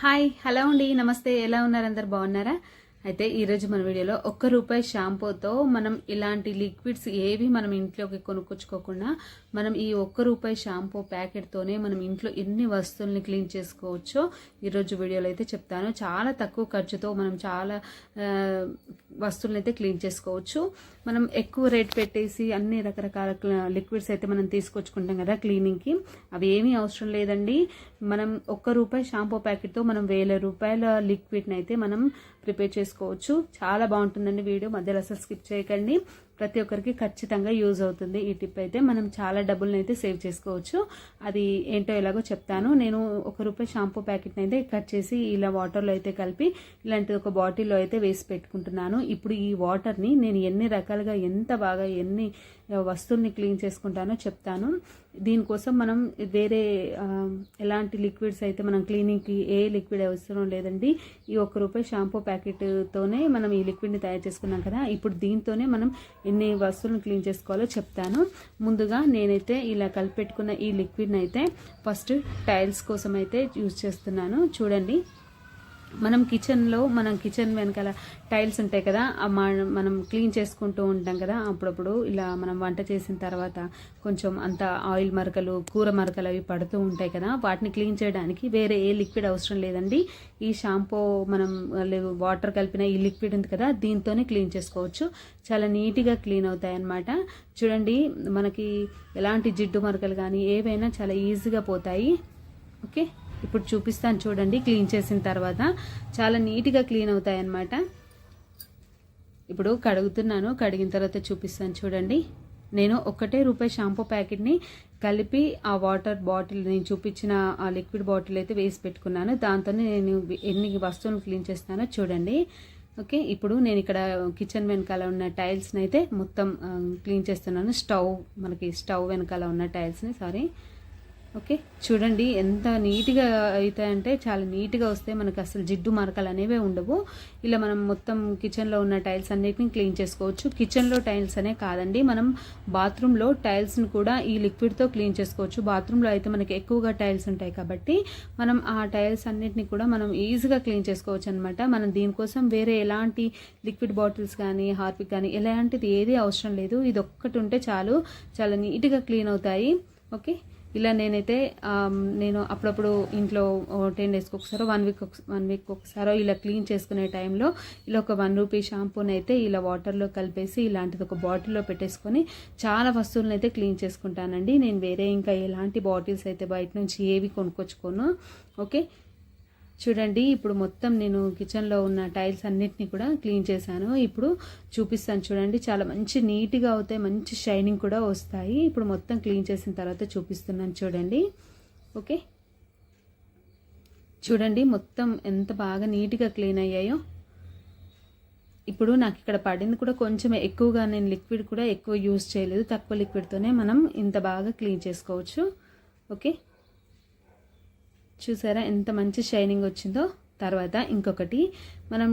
Hi hello అండి. నమస్తే. ఎలా ఉన్నారు? అందరు బాగున్నారా? అయితే ఈరోజు మన వీడియోలో ఒక్క రూపాయి షాంపూతో మనం ఇలాంటి లిక్విడ్స్ ఏవి మనం ఇంట్లోకి కొనుక్కొచ్చుకోకుండా మనం ఈ ఒక్క రూపాయి షాంపూ ప్యాకెట్తోనే మనం ఇంట్లో ఎన్ని వస్తువుల్ని క్లీన్ చేసుకోవచ్చో ఈరోజు వీడియోలో అయితే చెప్తాను. చాలా తక్కువ ఖర్చుతో మనం చాలా వస్తువులను అయితే క్లీన్ చేసుకోవచ్చు. మనం ఎక్కువ రేట్ పెట్టేసి అన్ని రకరకాల లిక్విడ్స్ అయితే మనం తీసుకొచ్చుకుంటాం కదా క్లీనింగ్కి. అవి ఏమీ అవసరం లేదండి. మనం ఒక్క రూపాయి షాంపూ ప్యాకెట్తో మనం వేల రూపాయల లిక్విడ్ని అయితే మనం ప్రిపేర్ చేసుకోవచ్చు. చాలా బాగుంటుందండి వీడియో. మధ్యలో అసలు స్కిప్ చేయకండి. ప్రతి ఒక్కరికి ఖచ్చితంగా యూజ్ అవుతుంది. ఈ టిప్ అయితే మనం చాలా డబ్బులను అయితే సేవ్ చేసుకోవచ్చు. అది ఏంటో ఎలాగో చెప్తాను. నేను ఒక రూపాయి షాంపూ ప్యాకెట్ని అయితే కట్ చేసి ఇలా వాటర్లో అయితే కలిపి ఇలాంటి ఒక బాటిల్లో అయితే వేసి పెట్టుకుంటున్నాను. ఇప్పుడు ఈ వాటర్ని నేను ఎన్ని రకాలుగా ఎంత బాగా ఎన్ని వస్తువుల్ని క్లీన్ చేసుకుంటానో చెప్తాను. దీనికోసం మనం వేరే ఎలాంటి లిక్విడ్స్ అయితే మనం క్లీనింగ్కి ఏ లిక్విడ్ అవసరం లేదండి. ఈ ఒక్క రూపాయి షాంపూ ప్యాకెట్తోనే మనం ఈ లిక్విడ్ని తయారు చేసుకున్నాం కదా. ఇప్పుడు దీంతోనే మనం ఎన్ని వస్తువులను క్లీన్ చేసుకోవాలో చెప్తాను. ముందుగా నేనైతే ఇలా కలిపెట్టుకున్న ఈ లిక్విడ్ని అయితే ఫస్ట్ టైల్స్ కోసం అయితే యూజ్ చేస్తున్నాను. చూడండి. మనం కిచెన్లో మనం కిచెన్ వెనకాల టైల్స్ ఉంటాయి కదా మనం క్లీన్ చేసుకుంటూ ఉంటాం కదా అప్పుడప్పుడు ఇలా మనం వంట చేసిన తర్వాత కొంచెం అంత ఆయిల్ మరకలు కూర మరకలు అవి పడుతూ ఉంటాయి కదా వాటిని క్లీన్ చేయడానికి వేరే ఏ లిక్విడ్ అవసరం లేదండి. ఈ షాంపూ మనం వాటర్ కలిపిన ఈ లిక్విడ్ ఉంది కదా దీంతోనే క్లీన్ చేసుకోవచ్చు. చాలా నీట్గా క్లీన్ అవుతాయి అన్నమాట చూడండి మనకి ఎలాంటి జిడ్డు మరకలు కానీ ఏవైనా చాలా ఈజీగా పోతాయి. ఓకే? ఇప్పుడు చూపిస్తాను చూడండి క్లీన్ చేసిన తర్వాత. చాలా నీట్గా క్లీన్ అవుతాయి అన్నమాట ఇప్పుడు కడుగుతున్నాను కడిగిన తర్వాత చూపిస్తాను చూడండి. నేను ఒక్కటే రూపాయి షాంపూ ప్యాకెట్ని కలిపి ఆ వాటర్ బాటిల్ నేను చూపించిన ఆ లిక్విడ్ బాటిల్ అయితే వేసి పెట్టుకున్నాను. దాంతో నేను ఎన్ని వస్తువులు క్లీన్ చేస్తానో చూడండి. ఓకే ఇప్పుడు నేను ఇక్కడ కిచెన్ వెనకాల ఉన్న టైల్స్ని అయితే మొత్తం క్లీన్ చేస్తున్నాను. స్టవ్ మనకి స్టవ్ వెనకాల ఉన్న టైల్స్ని సారీ. ఓకే. చూడండి ఎంత నీట్గా అవుతాయంటే చాలా నీట్గా వస్తే మనకు అసలు జిడ్డు మరకలు అనేవే ఉండవు. ఇలా మనం మొత్తం కిచెన్లో ఉన్న టైల్స్ అన్నిటిని క్లీన్ చేసుకోవచ్చు. కిచెన్లో టైల్స్ అనే కాదండి మనం బాత్రూంలో టైల్స్ని కూడా ఈ లిక్విడ్తో క్లీన్ చేసుకోవచ్చు. బాత్రూంలో అయితే మనకి ఎక్కువగా టైల్స్ ఉంటాయి కాబట్టి మనం ఆ టైల్స్ అన్నిటిని కూడా మనం ఈజీగా క్లీన్ చేసుకోవచ్చు అనమాట మనం దీనికోసం వేరే ఎలాంటి లిక్విడ్ బాటిల్స్ కానీ హార్పిక్ కానీ ఎలాంటిది ఏది అవసరం లేదు. ఇది ఒక్కటి ఉంటే చాలు చాలా నీట్గా క్లీన్ అవుతాయి. ఓకే. ఇలా నేనైతే నేను అప్పుడప్పుడు ఇంట్లో టెన్ డేస్కి ఒకసారో వన్ వీక్ వన్ వీక్ ఒకసారో ఇలా క్లీన్ చేసుకునే టైంలో ఇలా ఒక వన్ రూపీ షాంపూని అయితే ఇలా వాటర్లో కలిపేసి ఇలాంటిది ఒక బాటిల్లో పెట్టేసుకొని చాలా వస్తువులను అయితే క్లీన్ చేసుకుంటానండి. నేను వేరే ఇంకా ఎలాంటి బాటిల్స్ అయితే బయట నుంచి ఏవి కొనుక్కొచ్చుకోను ఓకే? చూడండి ఇప్పుడు మొత్తం నేను కిచెన్లో ఉన్న టైల్స్ అన్నిటిని కూడా క్లీన్ చేశాను. ఇప్పుడు చూపిస్తాను చూడండి చాలా మంచి నీట్గా అవుతాయి మంచి షైనింగ్ కూడా వస్తాయి. ఇప్పుడు మొత్తం క్లీన్ చేసిన తర్వాత చూపిస్తున్నాను చూడండి. ఓకే? చూడండి మొత్తం ఎంత బాగా నీట్గా క్లీన్ అయ్యాయో. ఇప్పుడు నాకు ఇక్కడ పడింది కూడా కొంచెం ఎక్కువగా నేను లిక్విడ్ కూడా ఎక్కువ యూజ్ చేయలేదు. తక్కువ లిక్విడ్తోనే మనం ఇంత బాగా క్లీన్ చేసుకోవచ్చు. ఓకే? చూసారా ఎంత మంచి షైనింగ్ వచ్చిందో? తర్వాత ఇంకొకటి మనం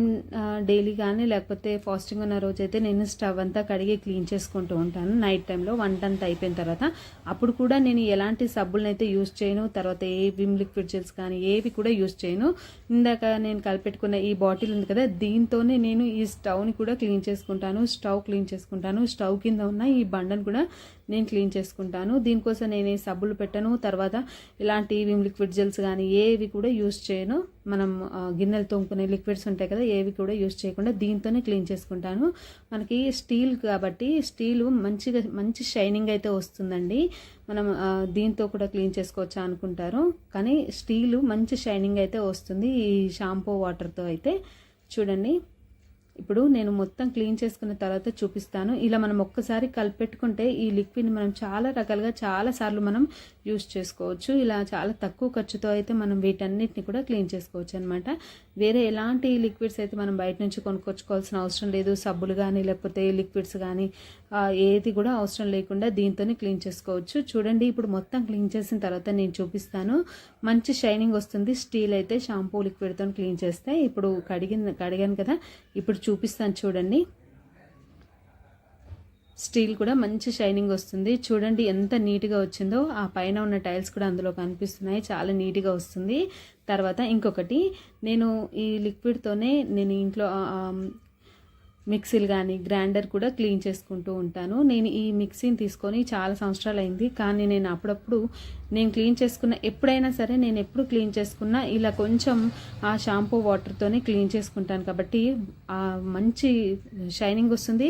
డైలీ కానీ లేకపోతే ఫాస్టింగ్ ఉన్న రోజైతే నేను స్టవ్ అంతా కడిగి క్లీన్ చేసుకుంటూ ఉంటాను. నైట్ టైంలో వంట అంతా అయిపోయిన తర్వాత అప్పుడు కూడా నేను ఎలాంటి సబ్బులను అయితే యూజ్ చేయను తర్వాత ఏ విమ్ లిక్విడ్ జెల్స్ కానీ ఏవి కూడా యూజ్ చేయను. ఇందాక నేను కలిపెట్టుకున్న ఈ బాటిల్ ఉంది కదా దీంతోనే నేను ఈ స్టవ్ని కూడా క్లీన్ చేసుకుంటాను. స్టవ్ క్లీన్ చేసుకుంటాను. స్టవ్ కింద ఉన్న ఈ బండను కూడా నేను క్లీన్ చేసుకుంటాను. దీనికోసం నేను ఏ సబ్బులు పెట్టను. తర్వాత ఇలాంటి విమ్ లిక్విడ్ జెల్స్ కానీ ఏవి కూడా యూజ్ చేయను. మనం గిన్నెలు తోముకునే లిక్విడ్స్ ఉంటాయి కదా ఏవి కూడా యూజ్ చేయకుండా దీంతోనే క్లీన్ చేసుకుంటాను. మనకి స్టీల్ కాబట్టి స్టీల్ మంచిగా మంచి షైనింగ్ అయితే వస్తుందండి. మనం దీంతో కూడా క్లీన్ చేసుకోవచ్చా అనుకుంటారు. కానీ స్టీల్ మంచి షైనింగ్ అయితే వస్తుంది ఈ షాంపూ వాటర్తో అయితే. చూడండి. ఇప్పుడు నేను మొత్తం క్లీన్ చేసుకున్న తర్వాత చూపిస్తాను. ఇలా మనం ఒక్కసారి కలిపెట్టుకుంటే ఈ లిక్విడ్ మనం చాలా రకాలుగా చాలా సార్లు మనం యూస్ చేసుకోవచ్చు. ఇలా చాలా తక్కువ ఖర్చుతో అయితే మనం వీటన్నిటిని కూడా క్లీన్ చేసుకోవచ్చు అనమాట వేరే ఎలాంటి లిక్విడ్స్ అయితే మనం బయట నుంచి కొనుక్కొచ్చుకోవాల్సిన అవసరం లేదు. సబ్బులు కానీ లేకపోతే లిక్విడ్స్ కానీ ఏది కూడా అవసరం లేకుండా దీంతోనే క్లీన్ చేసుకోవచ్చు. చూడండి ఇప్పుడు మొత్తం క్లీన్ చేసిన తర్వాత నేను చూపిస్తాను. మంచి షైనింగ్ వస్తుంది. స్టీల్ అయితే షాంపూ లిక్విడ్తో క్లీన్ చేస్తే ఇప్పుడు కడిగిన కడిగాను కదా. ఇప్పుడు చూపిస్తాను చూడండి. స్టీల్ కూడా మంచి షైనింగ్ వస్తుంది. చూడండి ఎంత నీట్గా వచ్చిందో. ఆ పైన ఉన్న టైల్స్ కూడా అందులో కనిపిస్తున్నాయి. చాలా నీట్గా వస్తుంది. తర్వాత ఇంకొకటి నేను ఈ లిక్విడ్తోనే నేను ఇంట్లో మిక్సీలు కానీ గ్రైండర్ కూడా క్లీన్ చేసుకుంటూ ఉంటాను. నేను ఈ మిక్సీని తీసుకొని చాలా సంవత్సరాలు అయింది కానీ నేను అప్పుడప్పుడు నేను క్లీన్ చేసుకున్న ఎప్పుడైనా సరే నేను ఎప్పుడు క్లీన్ చేసుకున్నా ఇలా కొంచెం ఆ షాంపూ వాటర్తోనే క్లీన్ చేసుకుంటాను. కాబట్టి మంచి షైనింగ్ వస్తుంది.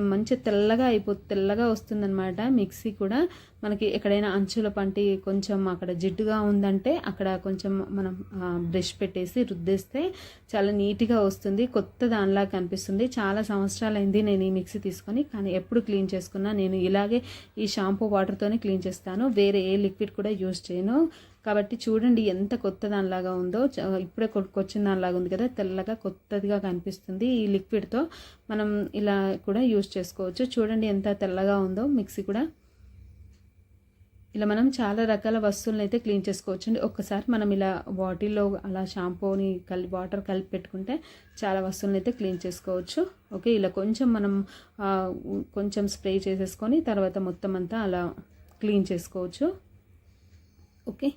మంచి తెల్లగా అయిపో తెల్లగా వస్తుందన్నమాట. మిక్సీ కూడా మనకి ఎక్కడైనా అంచుల పంటి కొంచెం అక్కడ జిడ్డుగా ఉందంటే అక్కడ కొంచెం మనం బ్రష్ పెట్టేసి రుద్దేస్తే చాలా నీట్గా వస్తుంది. కొత్త దానిలా కనిపిస్తుంది. చాలా సంవత్సరాలు అయింది నేను ఈ మిక్సీ తీసుకొని కానీ ఎప్పుడు క్లీన్ చేసుకున్నా నేను ఇలాగే ఈ షాంపూ వాటర్తోనే క్లీన్ చేస్తాను. వేరే ఏ లిక్విడ్ కూడా యూజ్ చేయను. కాబట్టి చూడండి ఎంత కొత్త దానిలాగా ఉందో. ఇప్పుడే కొట్టుకొచ్చిన దానిలాగా ఉంది కదా. తెల్లగా కొత్తదిగా కనిపిస్తుంది ఈ లిక్విడ్తో మనం ఇలా కూడా యూస్ చేసుకోవచ్చు. చూడండి ఎంత తెల్లగా ఉందో మిక్సీ కూడా. ఇలా మనం చాలా రకాల వస్తువులను అయితే క్లీన్ చేసుకోవచ్చు అండి ఒక్కసారి మనం ఇలా బాటిల్లో అలా షాంపూని కలిపి వాటర్ కలిపి పెట్టుకుంటే చాలా వస్తువులను అయితే క్లీన్ చేసుకోవచ్చు. ఓకే ఇలా కొంచెం మనం కొంచెం స్ప్రే చేసేసుకొని తర్వాత మొత్తం అంతా అలా క్లీన్ చేసుకోవచ్చు. ఓకే.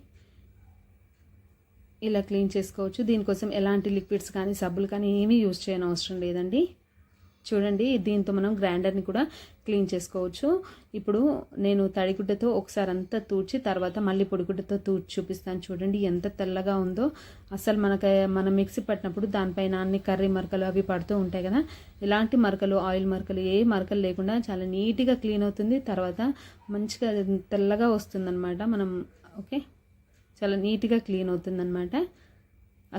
ఇలా క్లీన్ చేసుకోవచ్చు. దీనికోసం ఎలాంటి లిక్విడ్స్ కానీ సబ్బులు కానీ ఏమీ యూజ్ చేయని అవసరం లేదండి. చూడండి దీంతో మనం గ్రైండర్ని కూడా క్లీన్ చేసుకోవచ్చు. ఇప్పుడు నేను తడిగుడ్డతో ఒకసారి అంతా తూడ్చి తర్వాత మళ్ళీ పొడిగుడ్డతో తూడ్చి చూపిస్తాను చూడండి ఎంత తెల్లగా ఉందో. అసలు మనకి మనం మిక్సీ పట్టినప్పుడు దానిపైన అన్ని కర్రీ మరకలు అవి పడుతూ ఉంటాయి కదా. ఎలాంటి మరకలు ఆయిల్ మరకలు ఏ మరకలు లేకుండా చాలా నీట్గా క్లీన్ అవుతుంది. తర్వాత మంచిగా తెల్లగా వస్తుందన్నమాట. మనం ఓకే? చాలా నీట్గా క్లీన్ అవుతుందన్నమాట.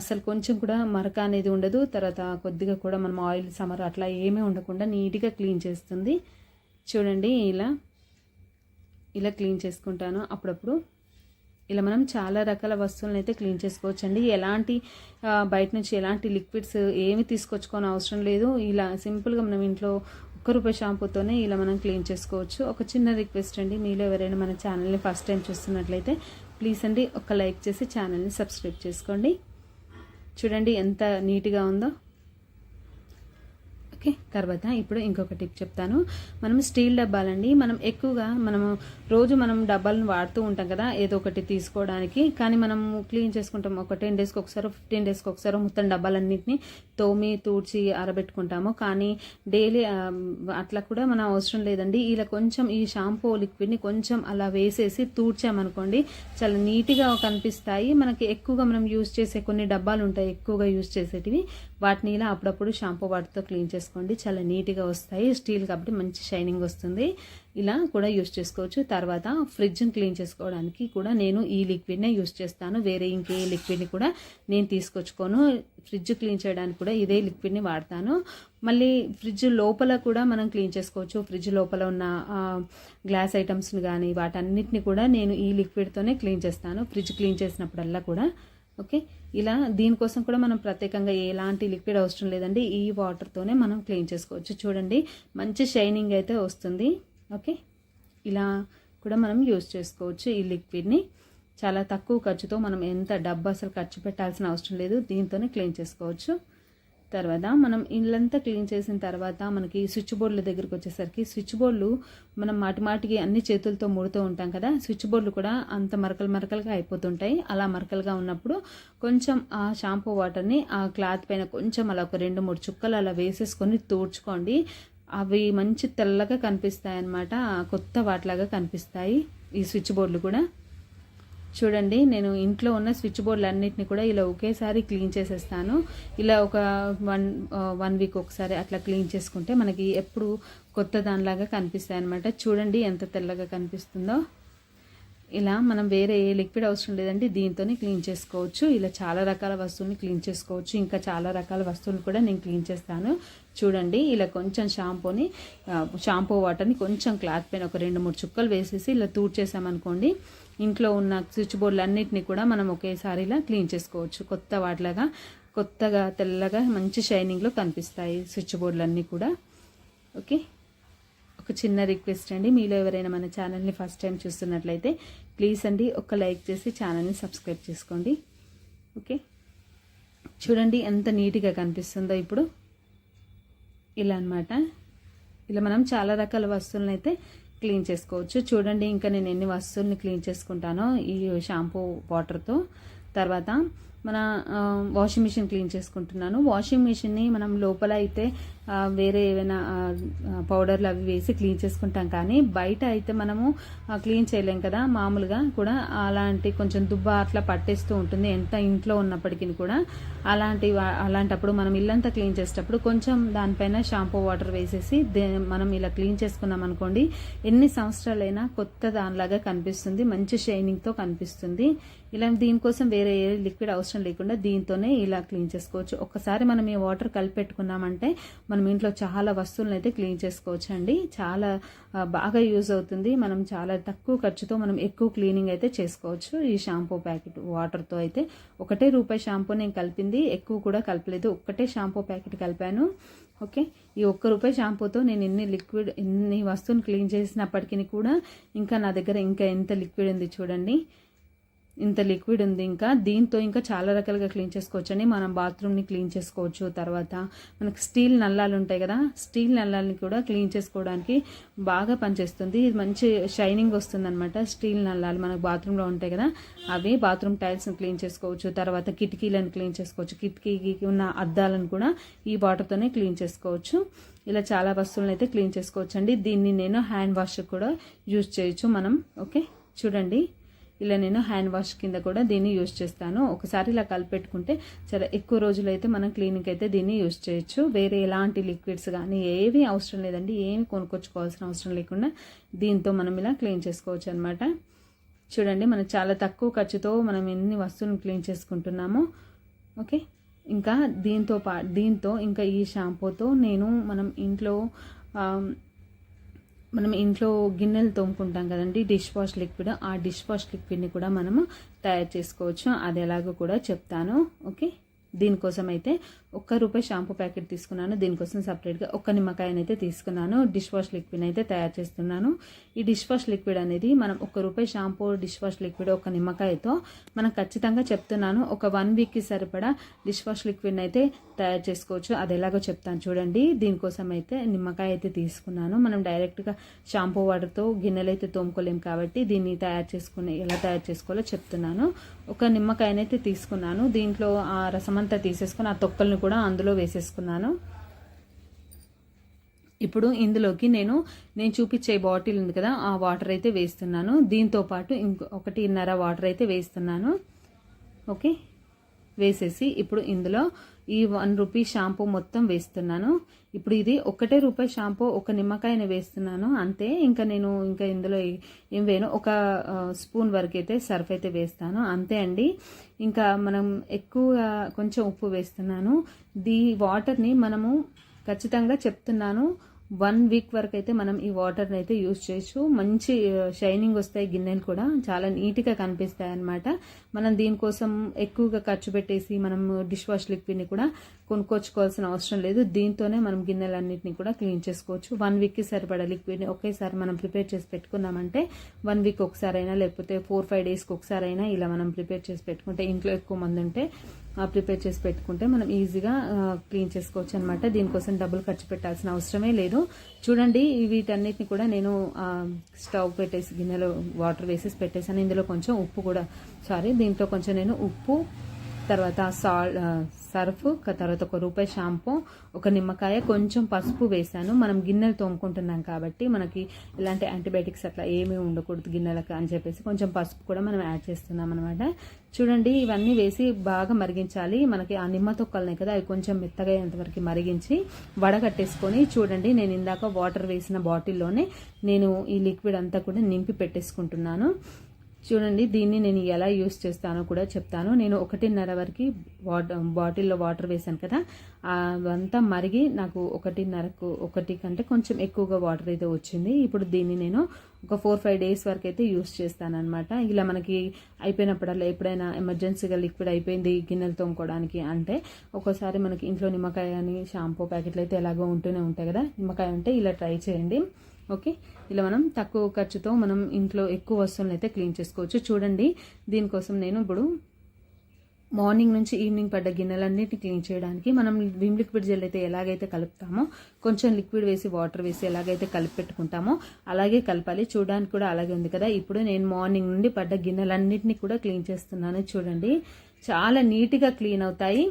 అసలు కొంచెం కూడా మరక అనేది ఉండదు. తర్వాత కొద్దిగా కూడా మనం ఆయిల్ సమర్ అట్లా ఏమీ ఉండకుండా నీట్గా క్లీన్ చేస్తుంది. చూడండి ఇలా ఇలా క్లీన్ చేసుకుంటాను. అప్పుడప్పుడు ఇలా మనం చాలా రకాల వస్తువులను అయితే క్లీన్ చేసుకోవచ్చు అండి ఎలాంటి బయట నుంచి ఎలాంటి లిక్విడ్స్ ఏమి తీసుకొచ్చుకోని అవసరం లేదు. ఇలా సింపుల్గా మనం ఇంట్లో ఒక్క రూపాయి షాంపూతోనే ఇలా మనం క్లీన్ చేసుకోవచ్చు. ఒక చిన్న రిక్వెస్ట్ అండి. మీలో ఎవరైనా మన ఛానల్ని ఫస్ట్ టైం చూస్తున్నట్లయితే ప్లీజ్ అండి ఒక లైక్ చేసి ఛానల్ని సబ్స్క్రైబ్ చేసుకోండి. చూడండి ఎంత నీట్గా ఉందో. ఓకే తర్వాత ఇప్పుడు ఇంకొక టిప్ చెప్తాను. మనం స్టీల్ డబ్బాలండి మనం ఎక్కువగా మనము రోజు మనం డబ్బాలను వాడుతూ ఉంటాం కదా ఏదో ఒకటి తీసుకోవడానికి. కానీ మనం క్లీన్ చేసుకుంటాం ఒక టెన్ డేస్కి ఒకసారి ఫిఫ్టీన్ డేస్కి ఒకసారి మొత్తం డబ్బాలన్నింటినీ తోమి తూడ్చి ఆరబెట్టుకుంటాము. కానీ డైలీ అట్లా కూడా మనం అవసరం లేదండి. ఇలా కొంచెం ఈ షాంపూ లిక్విడ్ని కొంచెం అలా వేసేసి తూడ్చామనుకోండి చాలా నీట్గా కనిపిస్తాయి. మనకి ఎక్కువగా మనం యూజ్ చేసే కొన్ని డబ్బాలు ఉంటాయి ఎక్కువగా యూజ్ చేసేటివి. వాటిని ఇలా అప్పుడప్పుడు షాంపూ వాటితో క్లీన్ చేసుకోండి. చాలా నీట్గా వస్తాయి. స్టీల్ కాబట్టి మంచి షైనింగ్ వస్తుంది. ఇలా కూడా యూస్ చేసుకోవచ్చు. తర్వాత ఫ్రిడ్జ్ని క్లీన్ చేసుకోవడానికి కూడా నేను ఈ లిక్విడ్నే యూస్ చేస్తాను. వేరే ఇంకే లిక్విడ్ని కూడా నేను తీసుకొచ్చుకోను. ఫ్రిడ్జ్ క్లీన్ చేయడానికి కూడా ఇదే లిక్విడ్ని వాడతాను. మళ్ళీ ఫ్రిడ్జ్ లోపల కూడా మనం క్లీన్ చేసుకోవచ్చు. ఫ్రిడ్జ్ లోపల ఉన్న గ్లాస్ ఐటమ్స్ని కానీ వాటన్నిటిని కూడా నేను ఈ లిక్విడ్తోనే క్లీన్ చేస్తాను. ఫ్రిడ్జ్ క్లీన్ చేసినప్పుడల్లా కూడా ఓకే? ఇలా దీనికోసం కూడా మనం ప్రత్యేకంగా ఎలాంటి లిక్విడ్ అవసరం లేదండి. ఈ వాటర్తోనే మనం క్లీన్ చేసుకోవచ్చు. చూడండి మంచి షైనింగ్ అయితే వస్తుంది. ఓకే? ఇలా కూడా మనం యూస్ చేసుకోవచ్చు ఈ లిక్విడ్ని. చాలా తక్కువ ఖర్చుతో మనం ఎంత డబ్బు అసలు ఖర్చు పెట్టాల్సిన అవసరం లేదు. దీంతోనే క్లీన్ చేసుకోవచ్చు. తర్వాత మనం ఇల్లంతా క్లీన్ చేసిన తర్వాత మనకి స్విచ్ బోర్డుల దగ్గరికి వచ్చేసరికి స్విచ్ బోర్డులు మనం మాటి మాటికి అన్ని చేతులతో ముడుతూ ఉంటాం కదా స్విచ్ బోర్డులు కూడా అంత మరకలు మరకలుగా అయిపోతుంటాయి. అలా మరకలుగా ఉన్నప్పుడు కొంచెం ఆ షాంపూ వాటర్ని ఆ క్లాత్ పైన కొంచెం అలా ఒక రెండు మూడు చుక్కలు అలా వేసేసుకొని తూడ్చుకోండి. అవి మంచి తెల్లగా కనిపిస్తాయి అన్నమాట కొత్త వాటిలాగా కనిపిస్తాయి ఈ స్విచ్ బోర్డులు కూడా. చూడండి నేను ఇంట్లో ఉన్న స్విచ్ బోర్డులు కూడా ఇలా ఒకేసారి క్లీన్ చేసేస్తాను. ఇలా ఒక వన్ వన్ వీక్ ఒకసారి అట్లా క్లీన్ చేసుకుంటే మనకి ఎప్పుడు కొత్త దానిలాగా కనిపిస్తాయి అనమాట చూడండి ఎంత తెల్లగా కనిపిస్తుందో. ఇలా మనం వేరే ఏ లిక్విడ్ అవసరం లేదండి దీంతోనే క్లీన్ చేసుకోవచ్చు. ఇలా చాలా రకాల వస్తువుని క్లీన్ చేసుకోవచ్చు. ఇంకా చాలా రకాల వస్తువులు కూడా నేను క్లీన్ చేస్తాను. చూడండి ఇలా కొంచెం షాంపూని షాంపూ వాటర్ని కొంచెం క్లాత్ పైన ఒక రెండు మూడు చుక్కలు వేసేసి ఇలా తూడ్చేసామనుకోండి ఇంట్లో ఉన్న స్విచ్ బోర్డులు అన్నిటిని కూడా మనం ఒకేసారి ఇలా క్లీన్ చేసుకోవచ్చు. కొత్త వాటిలాగా కొత్తగా తెల్లగా మంచి షైనింగ్లో కనిపిస్తాయి స్విచ్ బోర్డులన్నీ కూడా. ఓకే? ఒక చిన్న రిక్వెస్ట్ అండి. మీలో ఎవరైనా మన ఛానల్ని ఫస్ట్ టైం చూస్తున్నట్లయితే ప్లీజ్ అండి ఒక లైక్ చేసి ఛానల్ని సబ్స్క్రైబ్ చేసుకోండి. ఓకే? చూడండి ఎంత నీట్గా కనిపిస్తుందో ఇప్పుడు. ఇలా అన్నమాట. ఇలా మనం చాలా రకాల వస్తువులను అయితే క్లీన్ చేసుకోవచ్చు. చూడండి ఇంకా నేను ఎన్ని వస్తువుల్ని క్లీన్ చేసుకుంటానో ఈ షాంపూ వాటర్తో తర్వాత మన వాషింగ్ మిషన్ క్లీన్ చేసుకుంటున్నాను. వాషింగ్ మిషన్ని మనం లోపల అయితే వేరే ఏవైనా పౌడర్లు అవి వేసి క్లీన్ చేసుకుంటాం. కానీ బయట అయితే మనము క్లీన్ చేయలేం కదా. మామూలుగా కూడా అలాంటి కొంచెం దుబ్బ అట్లా పట్టేస్తూ ఉంటుంది. ఎంత ఇంట్లో ఉన్నప్పటికీ కూడా అలాంటి అలాంటప్పుడు మనం ఇల్లంతా క్లీన్ చేసేటప్పుడు కొంచెం దానిపైన షాంపూ వాటర్ వేసేసి దే- మనం ఇలా క్లీన్ చేసుకున్నాం అనుకోండి ఎన్ని సంవత్సరాలైనా కొత్త దానిలాగా కనిపిస్తుంది. మంచి షైనింగ్తో కనిపిస్తుంది. ఇలా దీనికోసం వేరే ఏ లిక్విడ్ అవసరం లేకుండా దీంతోనే ఇలా క్లీన్ చేసుకోవచ్చు. ఒక్కసారి మనం ఈ వాటర్ కలిపెట్టుకున్నామంటే మనం ఇంట్లో చాలా వస్తువులను అయితే క్లీన్ చేసుకోవచ్చు అండి చాలా బాగా యూజ్ అవుతుంది. మనం చాలా తక్కువ ఖర్చుతో మనం ఎక్కువ క్లీనింగ్ అయితే చేసుకోవచ్చు. ఈ షాంపూ ప్యాకెట్ వాటర్తో అయితే ఒకటే రూపాయి షాంపూ నేను కలిపింది ఎక్కువ కూడా కలపలేదు. ఒక్కటే షాంపూ ప్యాకెట్ కలిపాను. ఓకే? ఈ ఒక్క రూపాయి షాంపూతో నేను ఎన్ని లిక్విడ్ ఎన్ని వస్తువులు క్లీన్ చేసినప్పటికీ కూడా ఇంకా నా దగ్గర ఇంకా ఎంత లిక్విడ్ ఉంది చూడండి. ఇంత లిక్విడ్ ఉంది ఇంకా. దీంతో ఇంకా చాలా రకాలుగా క్లీన్ చేసుకోవచ్చు అండి మనం బాత్రూమ్ని క్లీన్ చేసుకోవచ్చు. తర్వాత మనకి స్టీల్ నల్లాలు ఉంటాయి కదా స్టీల్ నల్లాలని కూడా క్లీన్ చేసుకోవడానికి బాగా పనిచేస్తుంది. ఇది మంచి షైనింగ్ వస్తుంది అనమాట స్టీల్ నల్లాలు మనకు బాత్రూంలో ఉంటాయి కదా అవి బాత్రూమ్ టైల్స్ని క్లీన్ చేసుకోవచ్చు. తర్వాత కిటికీలను క్లీన్ చేసుకోవచ్చు. కిటికీకి ఉన్న అద్దాలను కూడా ఈ వాటర్తోనే క్లీన్ చేసుకోవచ్చు. ఇలా చాలా వస్తువులను అయితే క్లీన్ చేసుకోవచ్చు అండి దీన్ని నేను హ్యాండ్ వాష్ కూడా యూజ్ చేయొచ్చు మనం. ఓకే చూడండి. ఇలా నేను హ్యాండ్ వాష్ కింద కూడా దీన్ని యూజ్ చేస్తాను. ఒకసారి ఇలా కలిపెట్టుకుంటే చాలా ఎక్కువ రోజులు అయితే మనం క్లీనిక్ అయితే దీన్ని యూజ్ చేయొచ్చు. వేరే ఎలాంటి లిక్విడ్స్ కానీ ఏవి అవసరం లేదండి. ఏమి కొనుక్కొచ్చుకోవాల్సిన అవసరం లేకుండా దీంతో మనం ఇలా క్లీన్ చేసుకోవచ్చు అనమాట చూడండి మనం చాలా తక్కువ ఖర్చుతో మనం ఎన్ని వస్తువులను క్లీన్ చేసుకుంటున్నామో. ఓకే? ఇంకా దీంతో పా దీంతో ఇంకా ఈ షాంపూతో నేను మనం ఇంట్లో మనం ఇంట్లో గిన్నెలు తోముకుంటాం కదండి డిష్ వాష్ లిక్విడ్. ఆ డిష్ వాష్ లిక్విడ్ని కూడా మనము తయారు చేసుకోవచ్చు. అది ఎలాగో కూడా చెప్తాను. ఓకే? దీనికోసం అయితే ఒక్క రూపాయి షాంపూ ప్యాకెట్ తీసుకున్నాను. దీనికోసం సపరేట్గా ఒక్క నిమ్మకాయనైతే అయితే తీసుకున్నాను. డిష్ వాష్ లిక్విడ్ అయితే తయారు చేస్తున్నాను. ఈ డిష్ వాష్ లిక్విడ్ అనేది మనం ఒక్క రూపాయి షాంపూ డిష్ వాష్ లిక్విడ్ ఒక నిమ్మకాయతో మనం ఖచ్చితంగా చెప్తున్నాను. ఒక వన్ వీక్కి సరిపడా డిష్ వాష్ లిక్విడ్ని అయితే తయారు చేసుకోవచ్చు. అది ఎలాగో చెప్తాను చూడండి. దీనికోసం అయితే నిమ్మకాయ అయితే తీసుకున్నాను. మనం డైరెక్ట్గా షాంపూ వాటర్తో గిన్నెలు అయితే తోముకోలేం కాబట్టి దీన్ని తయారు చేసుకునే ఎలా తయారు చేసుకోవాలో చెప్తున్నాను. ఒక నిమ్మకాయనైతే తీసుకున్నాను. దీంట్లో ఆ రసమంతా తీసేసుకొని ఆ తొక్కలను కూడా అందులో వేసేసుకున్నాను. ఇప్పుడు ఇందులోకి నేను నేను చూపించే బాటిల్ ఉంది కదా ఆ వాటర్ అయితే వేస్తున్నాను. దీంతో పాటు ఇంకో ఒకటిన్నర వాటర్ అయితే వేస్తున్నాను. ఓకే? వేసేసి ఇప్పుడు ఇందులో ఈ వన్ రూపీ షాంపూ మొత్తం వేస్తున్నాను. ఇప్పుడు ఇది ఒకటే రూపాయి షాంపూ ఒక నిమ్మకాయని వేస్తున్నాను. అంతే ఇంకా నేను ఇంకా ఇందులో ఏం వేయను. ఒక స్పూన్ వరకు అయితే సర్ఫ్ అయితే వేస్తాను. అంతే అండి. ఇంకా మనం ఎక్కువగా కొంచెం ఉప్పు వేస్తున్నాను. దీ వాటర్ని మనము ఖచ్చితంగా చెప్తున్నాను. వన్ వీక్ వరకు అయితే మనం ఈ వాటర్ని అయితే యూజ్ చేయొచ్చు. మంచి షైనింగ్ వస్తాయి గిన్నెలు కూడా. చాలా నీట్గా కనిపిస్తాయి అన్నమాట. మనం దీనికోసం ఎక్కువగా ఖర్చు పెట్టేసి మనం డిష్ వాష్ లిక్విడ్ని కూడా కొనుక్కొచ్చుకోవాల్సిన అవసరం లేదు. దీంతోనే మనం గిన్నెలన్నింటినీ కూడా క్లీన్ చేసుకోవచ్చు. వన్ వీక్కి సరిపడా లిక్విడ్ని ఒకేసారి మనం ప్రిపేర్ చేసి పెట్టుకున్నామంటే వన్ వీక్ ఒకసారి అయినా లేకపోతే ఫోర్ ఫైవ్ డేస్కి ఒకసారి అయినా ఇలా మనం ప్రిపేర్ చేసి పెట్టుకుంటే ఇంట్లో ఎక్కువ మంది ఉంటే ప్రిపేర్ చేసి పెట్టుకుంటే మనం ఈజీగా క్లీన్ చేసుకోవచ్చు అనమాట దీనికోసం డబ్బులు ఖర్చు పెట్టాల్సిన అవసరమే లేదు. చూడండి వీటన్నిటిని కూడా నేను స్టవ్ పెట్టేసి గిన్నెలో వాటర్ వేసేసి పెట్టేసాను ఇందులో కొంచెం ఉప్పు కూడా సారీ దీంట్లో కొంచెం నేను ఉప్పు తర్వాత సాల్ సర్ఫ్ తర్వాత ఒక రూపాయి షాంపూ ఒక నిమ్మకాయ కొంచెం పసుపు వేసాను మనం గిన్నెలు తోముకుంటున్నాం కాబట్టి మనకి ఇలాంటి యాంటీబయాటిక్స్ అట్లా ఏమీ ఉండకూడదు గిన్నెలకు అని చెప్పేసి కొంచెం పసుపు కూడా మనం యాడ్ చేస్తున్నాం అనమాట చూడండి ఇవన్నీ వేసి బాగా మరిగించాలి. మనకి ఆ నిమ్మ తొక్కలనే కదా అవి కొంచెం మెత్తగా అయ్యేంతవరకు మరిగించి వడగట్టేసుకొని చూడండి నేను ఇందాక వాటర్ వేసిన బాటిల్లోనే నేను ఈ లిక్విడ్ అంతా కూడా నింపి పెట్టేసుకుంటున్నాను. చూడండి దీన్ని నేను ఎలా యూస్ చేస్తానో కూడా చెప్తాను. నేను ఒకటిన్నర వరకు వాటర్ బాటిల్లో వాటర్ వేసాను కదా అదంతా మరిగి నాకు ఒకటిన్నరకు ఒకటి కంటే కొంచెం ఎక్కువగా వాటర్ అయితే వచ్చింది. ఇప్పుడు దీన్ని నేను ఒక ఫోర్ ఫైవ్ డేస్ వరకు అయితే యూస్ చేస్తానన్నమాట. ఇలా మనకి అయిపోయినప్పుడల్లా ఎప్పుడైనా ఎమర్జెన్సీగా లిక్విడ్ అయిపోయింది గిన్నెలు తోముకోవడానికి అంటే ఒక్కోసారి మనకి ఇంట్లో నిమ్మకాయ అని షాంపూ ప్యాకెట్లు అయితే ఎలాగో ఉంటూనే ఉంటాయి కదా నిమ్మకాయ ఉంటే ఇలా ట్రై చేయండి. ఓకే? ఇలా మనం తక్కువ ఖర్చుతో మనం ఇంట్లో ఎక్కువ వస్తువులను అయితే క్లీన్ చేసుకోవచ్చు. చూడండి దీనికోసం నేను ఇప్పుడు మార్నింగ్ నుంచి ఈవినింగ్ పడ్డ గిన్నెలన్నిటిని క్లీన్ చేయడానికి మనం విమ్ లిక్విడ్ జెల్ అయితే ఎలాగైతే కలుపుతామో కొంచెం లిక్విడ్ వేసి వాటర్ వేసి ఎలాగైతే కలిపి పెట్టుకుంటామో అలాగే కలపాలి. చూడడానికి కూడా అలాగే ఉంది కదా. ఇప్పుడు నేను మార్నింగ్ నుండి పడ్డ గిన్నెలన్నింటినీ కూడా క్లీన్ చేస్తున్నాను. చూడండి చాలా నీట్గా క్లీన్ అవుతాయి.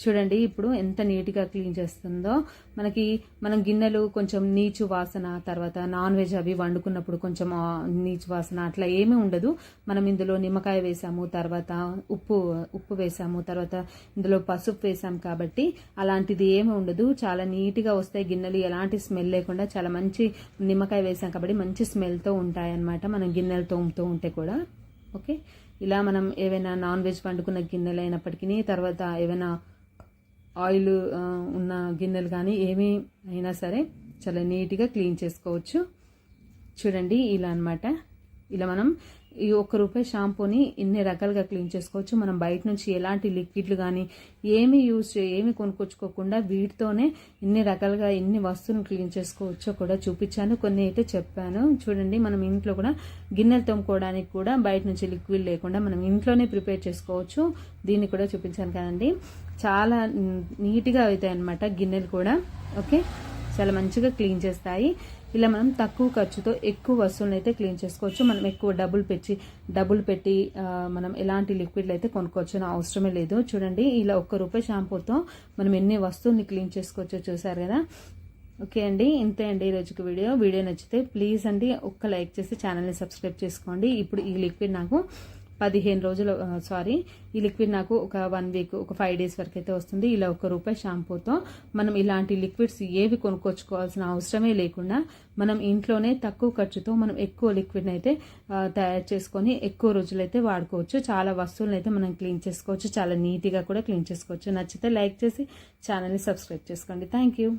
చూడండి ఇప్పుడు ఎంత నీట్గా క్లీన్ చేస్తుందో. మనకి మనం గిన్నెలు కొంచెం నీచు వాసన తర్వాత నాన్ వెజ్ అవి వండుకున్నప్పుడు కొంచెం నీచు వాసన అట్లా ఏమీ ఉండదు. మనం ఇందులో నిమ్మకాయ వేసాము తర్వాత ఉప్పు ఉప్పు వేసాము తర్వాత ఇందులో పసుపు వేసాం కాబట్టి అలాంటిది ఏమీ ఉండదు. చాలా నీట్గా వస్తాయి గిన్నెలు. ఎలాంటి స్మెల్ లేకుండా చాలా మంచి నిమ్మకాయ వేసాం కాబట్టి మంచి స్మెల్తో ఉంటాయన్నమాట మనం గిన్నెలు తోముతూ ఉంటే కూడా. ఓకే? ఇలా మనం ఏవైనా నాన్ వెజ్ వండుకున్న గిన్నెలు అయినప్పటికీ తర్వాత ఏవైనా ఆయిల్ ఉన్న గిన్నెలు కానీ ఏమీ అయినా సరే చాలా నీట్గా క్లీన్ చేసుకోవచ్చు. చూడండి ఇలా అన్నమాట. ఇలా మనం ఈ ఒక్క రూపాయి షాంపూని ఇన్ని రకాలుగా క్లీన్ చేసుకోవచ్చు. మనం బయట నుంచి ఎలాంటి లిక్విడ్లు కానీ ఏమి యూజ్ ఏమి కొనుక్కొచ్చుకోకుండా వీటితోనే ఇన్ని రకాలుగా ఎన్ని వస్తువులను క్లీన్ చేసుకోవచ్చో కూడా చూపించాను. కొన్ని అయితే చెప్పాను. చూడండి మనం ఇంట్లో కూడా గిన్నెలు తోముకోవడానికి కూడా బయట నుంచి లిక్విడ్ లేకుండా మనం ఇంట్లోనే ప్రిపేర్ చేసుకోవచ్చు. దీన్ని కూడా చూపించాను కదండి. చాలా నీట్గా అవుతాయి అన్నమాట గిన్నెలు కూడా. ఓకే? చాలా మంచిగా క్లీన్ చేస్తాయి. ఇలా మనం తక్కువ ఖర్చుతో ఎక్కువ వస్తువులను అయితే క్లీన్ చేసుకోవచ్చు. మనం ఎక్కువ డబ్బులు పెట్టి డబ్బులు పెట్టి మనం ఎలాంటి లిక్విడ్లు అయితే కొనుక్కోవచ్చు అవసరమే లేదు. చూడండి ఇలా ఒక్క రూపాయి షాంపూతో మనం ఎన్ని వస్తువుల్ని క్లీన్ చేసుకోవచ్చో చూసారు కదా. ఓకే అండి ఇంతే అండి ఈ రోజుకి వీడియో. వీడియో నచ్చితే ప్లీజ్ అండి ఒక్క లైక్ చేసి ఛానల్ని సబ్స్క్రైబ్ చేసుకోండి. ఇప్పుడు ఈ లిక్విడ్ నాకు పదిహేను రోజులు సారీ ఈ లిక్విడ్ నాకు ఒక వన్ వీక్ ఒక ఫైవ్ డేస్ వరకు అయితే వస్తుంది. ఇలా ఒక రూపాయి షాంపూతో మనం ఇలాంటి లిక్విడ్స్ ఏవి కొనుక్కొచ్చుకోవాల్సిన అవసరమే లేకుండా మనం ఇంట్లోనే తక్కువ ఖర్చుతో మనం ఎక్కువ లిక్విడ్ని అయితే తయారు చేసుకొని ఎక్కువ రోజులైతే వాడుకోవచ్చు. చాలా వస్తువులను అయితే మనం క్లీన్ చేసుకోవచ్చు. చాలా నీట్గా కూడా క్లీన్ చేసుకోవచ్చు. నచ్చితే లైక్ చేసి ఛానల్ని సబ్స్క్రైబ్ చేసుకోండి. Thank you